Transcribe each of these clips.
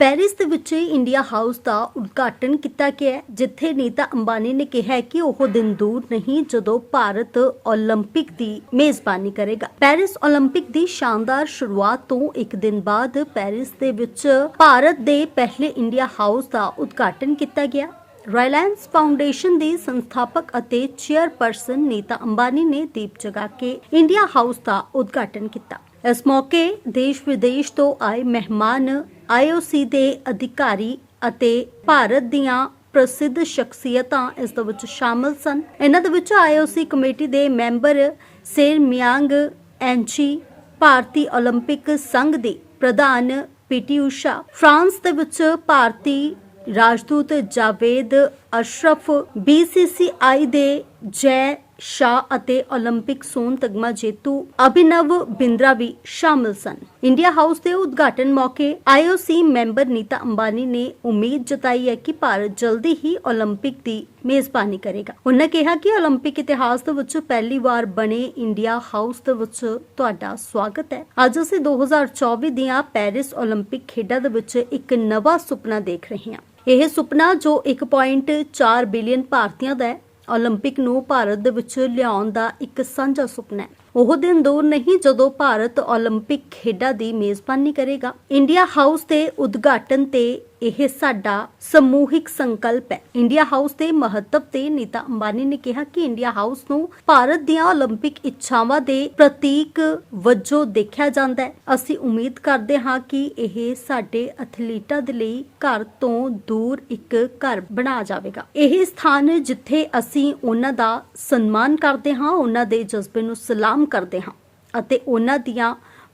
Paris ਦੇ ਵਿੱਚ India house ਦਾ ਉਦਘਾਟਨ ਕੀਤਾ ਗਿਆ ਹੈ, ਜਿੱਥੇ ਨੀਤਾ ਅੰਬਾਨੀ ਨੇ ਕਿਹਾ ਹੈ ਕਿ ਉਹ ਦਿਨ ਦੂਰ ਨਹੀਂ ਜਦੋਂ ਭਾਰਤ 올림픽 ਦੀ ਮੇਜ਼ਬਾਨੀ ਕਰੇਗਾ ਪੈਰਿਸ 올림픽 ਦੀ ਸ਼ਾਨਦਾਰ ਸ਼ੁਰੂਆਤ ਤੋਂ ਇੱਕ ਦਿਨ ਬਾਅਦ ਪੈਰਿਸ ਦੇ ਵਿੱਚ ਭਾਰਤ ਦੇ ਪਹਿਲੇ ਇੰਡੀਆ ਹਾਊਸ ਦਾ ਉਦਘਾਟਨ ਕੀਤਾ ਗਿਆ ਰਿਲਾਇੰਸ ਫਾਊਂਡੇਸ਼ਨ ਦੀ ਸੰਸਥਾਪਕ ਅਤੇ ਚੇਅਰਪਰਸਨ ਨੀਤਾ ਅੰਬਾਨੀ ਨੇ ਦੀਪ ਜਗਾ ਕੇ ਇੰਡੀਆ ਹਾਊਸ ਦਾ ਉਦਘਾਟਨ ਕੀਤਾ ਇਸ ਮੌਕੇ ਦੇਸ਼ ਵਿਦੇਸ਼ ਤੋਂ ਆਏ ਮਹਿਮਾਨ ਆਈਓਸੀ ਦੇ ਅਧਿਕਾਰੀ ਅਤੇ ਭਾਰਤ ਦੀਆਂ ਪ੍ਰਸਿੱਧ ਸ਼ਖਸੀਅਤਾਂ ਇਸ ਦੇ ਵਿੱਚ ਸ਼ਾਮਲ ਸਨ ਇਹਨਾਂ ਦੇ ਵਿੱਚ ਆਈਓਸੀ ਕਮੇਟੀ ਦੇ ਮੈਂਬਰ ਸੇਰ ਮਿਆਂਗ ਐਂਚੀ ਭਾਰਤੀ 올림픽 ਸੰਘ ਦੀ ਪ੍ਰਧਾਨ ਪੀਟੀ ਊਸ਼ਾ ਫਰਾਂਸ ਦੇ ਵਿੱਚ ਭਾਰਤੀ ਰਾਜਦੂਤ ਜਾਵੇਦ ਅਸ਼ਰਫ BCCI ਦੇ ਜੈ ਸ਼ਾਹ ਅਤੇ 올림픽 ਸੋਨ ਤਗਮਾ ਜੇਤੂ ਅਭਿਨਵ ਬਿੰਦਰਾ ਵੀ ਸ਼ਾਮਲ ਸਨ ਇੰਡੀਆ ਹਾਊਸ ਦੇ ਉਦਘਾਟਨ ਮੌਕੇ IOC ਮੈਂਬਰ ਨੀਤਾ ਅੰਬਾਨੀ ਨੇ ਉਮੀਦ ਜਤਾਈ ਹੈ ਕਿ ਭਾਰਤ ਜਲਦੀ ਹੀ 올림픽 ਦੀ ਮੇਜ਼ਬਾਨੀ ਕਰੇਗਾ ਉਹਨਾਂ ਕਿਹਾ ਕਿ 올림픽 ਇਤਿਹਾਸ ਦੇ ਵਿੱਚ ਪਹਿਲੀ ਵਾਰ ਬਣੇ ਇੰਡੀਆ ਹਾਊਸ ਦੇ ਵਿੱਚ ਤੁਹਾਡਾ ਸਵਾਗਤ ਹੈ ਅੱਜ ਅਸੀਂ 2024 ਦੀਆਂ ਪੈਰਿਸ 올림픽 ਖੇਡਾਂ ਦੇ ਵਿੱਚ ਇੱਕ ਨਵਾਂ ਸੁਪਨਾ ਦੇਖ ਰਹੇ ਹਾਂ ਇਹ ਸੁਪਨਾ ਜੋ 1.4 ਬਿਲੀਅਨ ਭਾਰਤੀਆਂ ਦਾ ਹੈ 올림픽 ਨੂੰ ਭਾਰਤ ਦੇ ਵਿੱਚ ਲਿਆਉਣ ਦਾ ਇੱਕ ਸਾਂਝਾ ਸੁਪਨਾ ਹੈ ਉਹ ਦਿਨ ਦੂਰ ਨਹੀਂ ਜਦੋਂ ਭਾਰਤ 올림픽 ਖੇਡਾਂ ਦੀ ਮੇਜ਼ਬਾਨੀ ਕਰੇਗਾ ਇੰਡੀਆ ਹਾਊਸ ਦੇ ਉਦਘਾਟਨ ਤੇ ਇਹ ਸਾਡਾ ਸਮੂਹਿਕ ਸੰਕਲਪ ਹੈ ਇੰਡੀਆ ਹਾਊਸ ਦੇ ਮਹੱਤਵ ਤੇ ਨੀਤਾ ਅੰਬਾਨੀ ਨੇ ਕਿਹਾ ਕਿ ਇੰਡੀਆ ਹਾਊਸ ਨੂੰ ਭਾਰਤ ਦੀਆਂ 올림픽 ਇੱਛਾਵਾਂ ਦੇ ਪ੍ਰਤੀਕ ਵਜੋਂ ਦੇਖਿਆ ਜਾਂਦਾ ਹੈ ਅਸੀਂ ਉਮੀਦ ਕਰਦੇ ਹਾਂ ਕਿ ਇਹ ਸਾਡੇ ਐਥਲੀਟਾਂ ਦੇ ਲਈ ਘਰ ਤੋਂ ਦੂਰ ਇੱਕ ਘਰ ਬਣਾ ਜਾਵੇਗਾ ਇਹ ਸਥਾਨ ਜਿੱਥੇ ਅਸੀਂ ਉਹਨਾਂ ਦਾ ਸਨਮਾਨ ਕਰਦੇ ਹਾਂ ਉਹਨਾਂ ਦੇ ਜਜ਼ਬੇ ਨੂੰ ਸਲਾਮ ਕਰਦੇ ਹਾਂ ਅਤੇ ਉਹਨਾਂ ਦੀਆਂ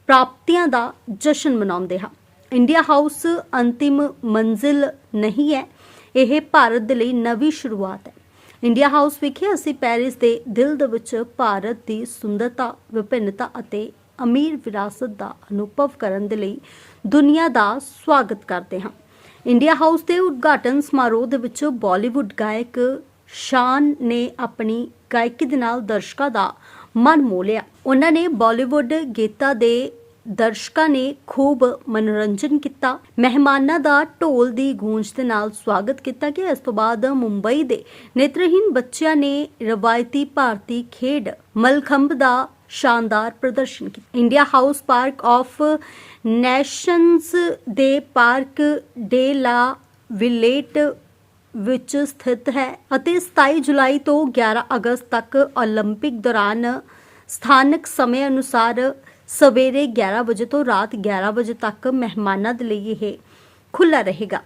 ਪ੍ਰਾਪਤੀਆਂ ਦਾ ਜਸ਼ਨ ਮਨਾਉਂਦੇ ਹਾਂ ਇੰਡੀਆ ਹਾਊਸ ਅੰਤਿਮ ਮੰਜ਼ਿਲ ਨਹੀਂ ਹੈ। ਇਹ ਭਾਰਤ ਦੇ ਲਈ ਨਵੀਂ ਸ਼ੁਰੂਆਤ ਹੈ। ਇੰਡੀਆ ਹਾਊਸ ਵਿਖੇ ਅਸੀਂ ਪੈਰਿਸ ਦੇ ਦਿਲ ਦੇ ਵਿੱਚ ਭਾਰਤ ਦੀ ਸੁੰਦਰਤਾ, ਵਿਭਿੰਨਤਾ ਅਤੇ ਅਮੀਰ ਵਿਰਾਸਤ ਦਾ ਅਨੁਭਵ ਕਰਨ ਦੇ ਲਈ ਦੁਨੀਆ ਦਾ ਸਵਾਗਤ ਕਰਦੇ ਹਾਂ। ਇੰਡੀਆ ਹਾਊਸ ਦੇ ਉਦਘਾਟਨ ਸਮਾਰੋਹ ਦੇ ਵਿੱਚ ਬਾਲੀਵੁੱਡ ਗਾਇਕ ਸ਼ਾਨ ਨੇ ਆਪਣੀ ਗਾਇਕੀ ਦੇ ਨਾਲ ਦਰਸ਼ਕਾਂ ਦਾ ਮਨ ਮੋਹ ਲਿਆ। ਉਹਨਾਂ ਨੇ ਬਾਲੀਵੁੱਡ ਗੀਤਾਂ ਦੇ ਦਰਸ਼ਕਾਂ ਨੇ ਖੂਬ ਮਨੋਰੰਜਨ ਕੀਤਾ ਮਹਿਮਾਨਾਂ ਦਾ ਢੋਲ ਦੀ ਗੂੰਜ ਦੇ ਨਾਲ ਸਵਾਗਤ ਕੀਤਾ ਗਿਆ ਇਸ ਤੋਂ ਬਾਅਦ ਮੁੰਬਈ ਦੇ ਨੇਤਰਹੀਨ ਬੱਚਿਆਂ ਨੇ ਰਵਾਇਤੀ ਭਾਰਤੀ ਖੇਡ ਮਲਖੰਬ ਦਾ ਸ਼ਾਨਦਾਰ ਪ੍ਰਦਰਸ਼ਨ ਕੀਤਾ India house park of nations ਦੇ ਪਾਰਕ ਡੇ ਲਾ ਵਿਲੇਟ ਵਿੱਚ ਸਥਿਤ ਹੈ ਅਤੇ 27 ਜੁਲਾਈ ਤੋਂ 11 ਅਗਸਤ ਤੱਕ 올림픽 ਦੌਰਾਨ ਸਥਾਨਕ ਸਮੇਂ ਅਨੁਸਾਰ ਸਵੇਰੇ 11 ਵਜੇ ਤੋਂ ਰਾਤ 11 ਵਜੇ ਤੱਕ ਮਹਿਮਾਨਾਂ ਦੇ ਲਈ ਇਹ ਖੁੱਲਾ ਰਹੇਗਾ।